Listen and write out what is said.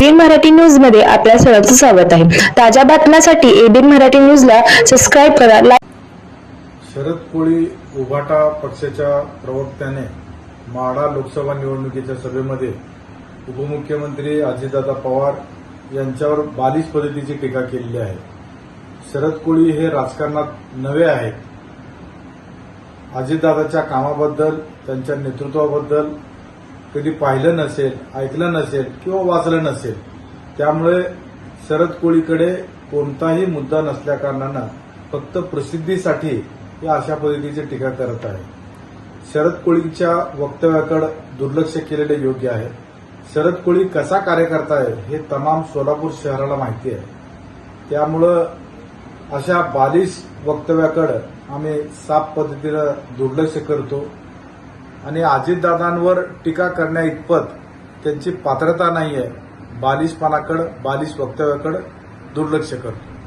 ABN Marathi न्यूजमध्ये आपल्या सर्वांचं स्वागत आहे. ताज्या बातम्यांसाठी एबीएन मराठी न्यूजला सबस्क्राईब करा शरद कोळी उभाटा पक्षाच्या प्रवक्त्याने माडा लोकसभा निवडणुकीच्या सभेमध्ये उपमुख्यमंत्री अजितदादा पवार यांच्यावर बालिश पद्धतीची टीका केलेली आहे. शरद कोळी हे राजकारणात नवे आहेत. अजितदादाच्या कामाबद्दल त्यांच्या नेतृत्वाबद्दल कधी पाहिलं नसेल ऐकलं नसेल किंवा वाचलं नसेल त्यामुळे शरद कोळीकडे कोणताही मुद्दा नसल्याकारणानं फक्त प्रसिद्धीसाठी हे अशा पद्धतीची टीका करत आहे. शरद कोळीच्या वक्तव्याकडे दुर्लक्ष केलेले योग्य आहे. शरद कोळी कसा कार्यकर्ता आहे हे तमाम सोलापूर शहराला माहिती आहे. त्यामुळं अशा बालिश वक्तव्याकडे आम्ही साफ पद्धतीनं दुर्लक्ष करतो. आणि अजितदादांवर टीका करण्या इतपत त्यांची पात्रता नाही आहे बालिशपणाकडे बालिश वक्तव्याकडं दुर्लक्ष करतो.